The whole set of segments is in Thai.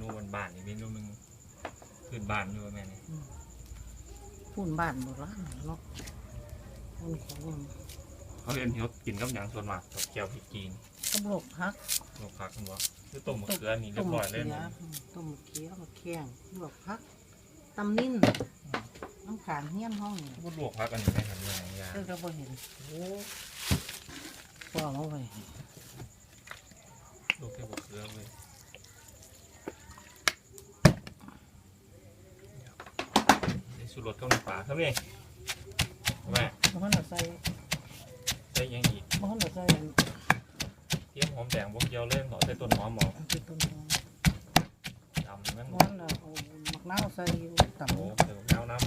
นูบ้านๆอีกเมนูหนึงพื้นบ้านอยู่ว่าแม่นี่พูนบ้านโบราณเนาะพูนของมันเขาเรียนเขากินกับหยังส่วนมากกับแก้วพริกจีนกำลกฮักลวกผักกันบ่คือต้มมะเขือนี่เรียบร้อยเลยต้มนะมะเขือต้มมะเขือมะแข้งลวกพักตำนิ่นน้ำขางเฮี้ยนห้องนี่ก็ลวกผักอันนี้ไหมครับเนี่ยยาเจ้าก็บ่เห็นโอ้พ่อเอาไว้ลวกแค่มะเขือเลย สูตรรสกับน้ำปลาครับนี่แม่บ่ฮั่นเอาใส่ใส่หยังอีกบ่ฮั่นเอาใส่เทียมหอมแดงบวกเกียวเล่นหน่อใส่ต้นหอมหมออันที่ต้นหอมดำนั่นบ่บ่ฮั่นเอาเอามะนาวใส่ตำโอ้เดี๋ยวน้ำน้ำ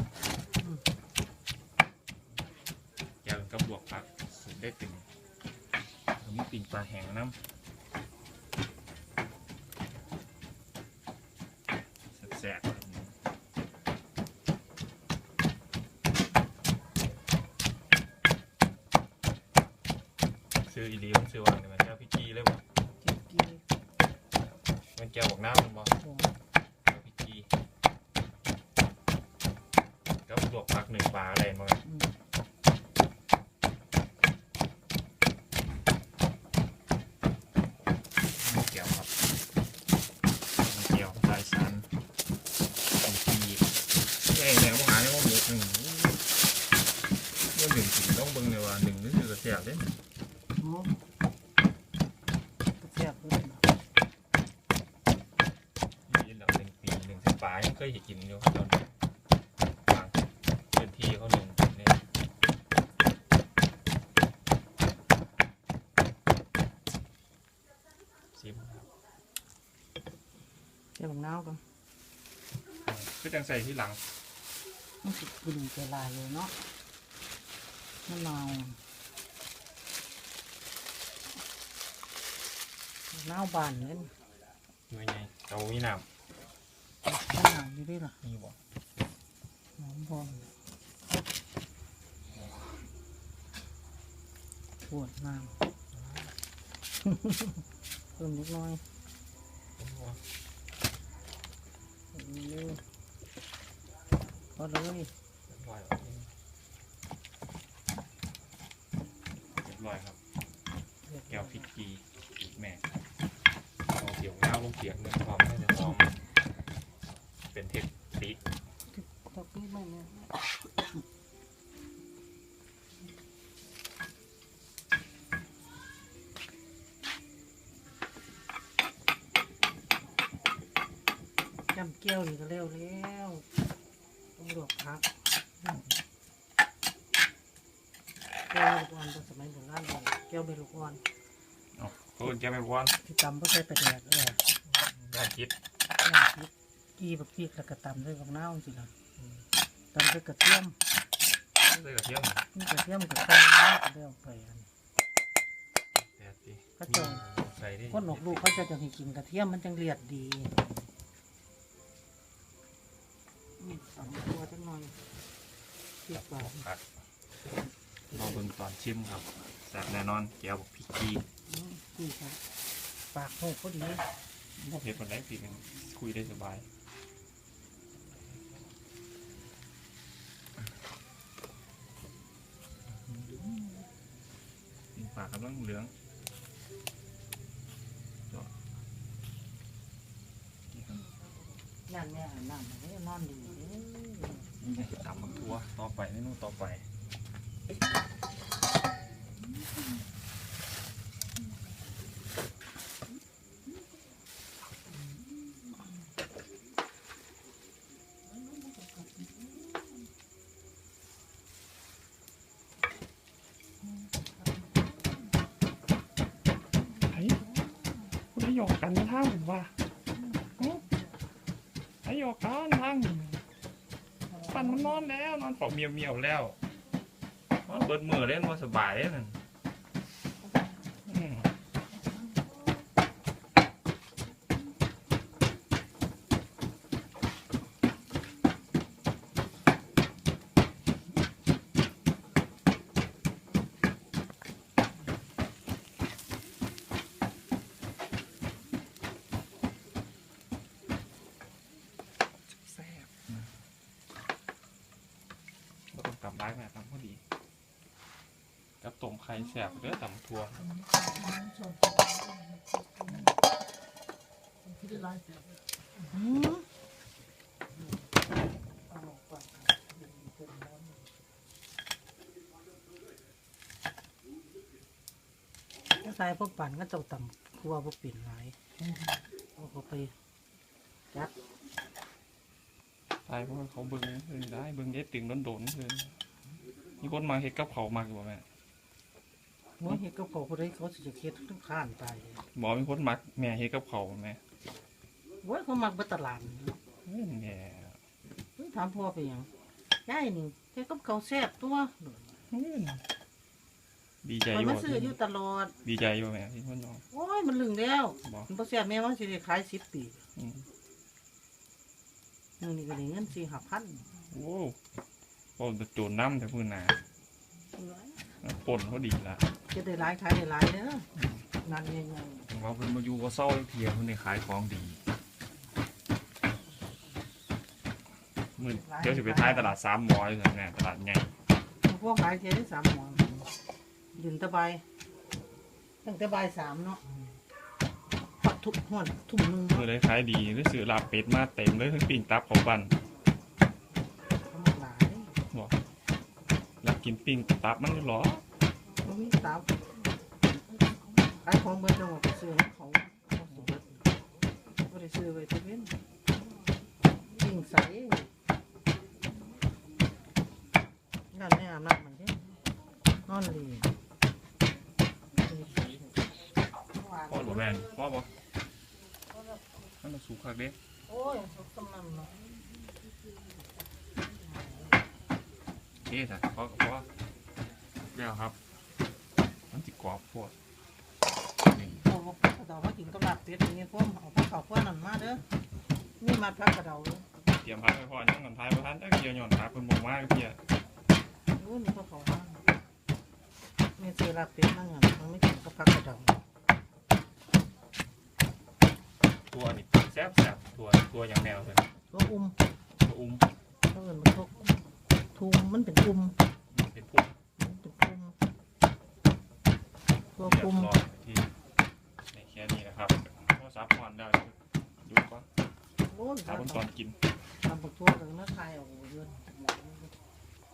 แกงกับบวกผักสุดได้ตึงแล้วมีปิ่งปลาแห้งน้ำแซ่บๆซื้ ออีดีมันซื้อวางเนี่ยมันแก้วพี่กี้เลยบ่จิกกี้มันแก้วบอกน้ำมันบ่แก้วพี่กี้กับบวกผักหนึ่งปลาอะไรมาอืมมีเกี่ยวครับมีเกี่ยวสายสันมีปีเอ้ยแนวหาเนี่ยว่าหมูหนึ่งว่าหนึ่งถึงต้องเบิ่งเลยว่าหนึ่งนี่คือกระเสียบเด้โอ้แซ่บเลยนะ มีหลังหนึ่งปีหนึ่งสิบปลาย เคยเห็นกินอยู่ตอนบางพื้นที่เขาหนึ่งเนี่ยซิมครับใส่มะนาวกันคือจังใส่ที่หลังมันสิกินจะลายเลยเนาะมะนาวมะนาวบานเลยหน่วยไงเอามีน้มะนาวอยู่ด้วยล่ะมีบ่หอมพอมปวดน้ำเพิ่มนิดหน่อยนี่พอเลยเรียบร้อยวเรียบร้อยครับแก้วพริกกีอีกแม่เอาเกี่ยวเงาลงเกียงหนึ่งพร้อมให้จะพร้อม เป็นเทคนิคตกนิดหน่อยเนี่ย จำเกี้ยวนี่ก็เร็วแล้วต้องหลวกพักแก้วเบลูกอ่อนตอนสมัยโบราณเลยแก้วเบลูกอ่อนเอาก็แกไม่วอนที่ตำก็ใส่ไปแดกเออได้คิดย่างพริก กี้บักพริกแล้วก็ตำด้วยกับน้ำสิล่ะตำด้วยกระเทียมเลยกระเทียมนี่กระเทียมกับไก่น้ำก็เร็วไปอัน แต่สิก็เจอใส่ได้คนออกลูกเขาจะจะให้กินกระเทียมมันจังเลียดดีนี่ตำตัวจังหน่อยเทียบกับครับรอเบิ่งตอนชิมครับแซ่บแน่นอนแก้วบอกพริกกีอืมนี่ครับปากโหกพอดี บ่เผ็ดคนไหนปีนึงคุยได้สบาย ปากกำลังเหลืองนั่นแม่อาบน้ำมันก็นอนดีเด้อ ตามบักทัวต่อไปเมนูต่อไป คุณได้หยกกันท่าผมว่าไอ้หยกกันทั้งปันมันนอนแล้วนอนเปาเมียวเมียวๆแล้วนอนเบิดมือเล่นว่าสบายเลยนั่นอืม เร้ายแม่ตำพอดีกับ ต้มไข่แสบเด้อตำทั่วอืมถ้าใส่พวกปั่นก็ต้องต่ำกลัวพวกปิ่นหลายเอาเข้าไปจัดตายเพราะว่าเขาเบิ่งเพิ่นได้เบิ่งเด็ดตึงโดนๆเพิ่นมีคนมาเฮ็ดกับเขาวมากอยู่บ่แม่ หัวเห็ดกับเขาคนใดเขาสิจะเค็ดทั้งข้านตายบอกมีคนมักแม่เฮ็ดกับเขาวแม่โว้ยเขามักเบัตลาดเอ้ยแม่เฮ้ยถามพ่อไปหยังยายนี่เฮ็ดกับเขาวแซ่บตัวเอ้ยดีใจคอยอยู่มาบ่ซื้ออยู่ตลอด ดีใจอยู่แม่ที่คนน้องโอ้ยมันลึงแล้วบอกมันบ่แซ่บแม่ว่าสิได้ขายสิบปีอืมนึงนี่ก็ได้เงินสี่ห้าพันโอ้โอ้จะโจรน้ำแต่พื้นหนา ป่นเขาดีละจะได้หลายขายได้หลายเด้องานใหญ่ว่าเพิ่นมาอยู่ก็เศร้าเทียเพิ่นได้ขายของดีมือเดี๋ยวสิไปท้ายตลาดสามหมออยู่ซั่นแม่ตลาดใหญ่ๆพวกขายเทียได้สามหมอนยืนตะบายตั้งแต่บ่ายสามเนาะปัดทุกหอนทุ่มหนึง มือได้ขายดีได้ซื้อลาบเป็ดมาเต็มเลยทั้งปิ้งตับเขาบัน เขามาหลาย แล้ว กินปิ้งตับมันเหรอมันมีสาวขายของเบิดจังหวะไปซื้อของเขาเขาสุดก็ได้ซื้อไว้ที่เว้นยิงใสงานแม่อาบน้ำมันเด้นอนลีพ่อหลวงแม่นพ่อบ่มันมาสูงคักเด้โอ้ยสุกสำนันเนาะ เอ๊ะจ้ะพ่อกับพ่อแล้วครับ มันจิกรอบโพดนี่โอ้โหกระเดามากินกับลาบเป็ดอย่างเงี้ยพวกเอาผักเขาพวกนั่นมาเด้อนี่มาพักกระเดาเลยเตรียมพักไว้พ่อยังก่อนท้ายบ่ทันจักเกี่ยวหย่อนพักเพิ่นบ่มาจักเที่ยรู้นี่ผักเขามาเมีซื้อลาบเป็ดนั่งอะมันไม่กินกับผักกระเดาตัวนี่แซ่บแซ่บตัวตัวอย่างแนวเพิ่นตัวอุ้มตัวอุ้มเขาเอินมันทุก ทุมมันเป็นอุ้มเป็นพุ่มมันเป็นอุ้มตัวเรียอุ้บมร้อยที่ในแค่นี้นะครับโทรศัพท์พอนได้อยู่ก่อนโอ้ยถ้าเพิ่นตอนกิน ทำบักทั่วกับเนื้อไทยออกเยอะ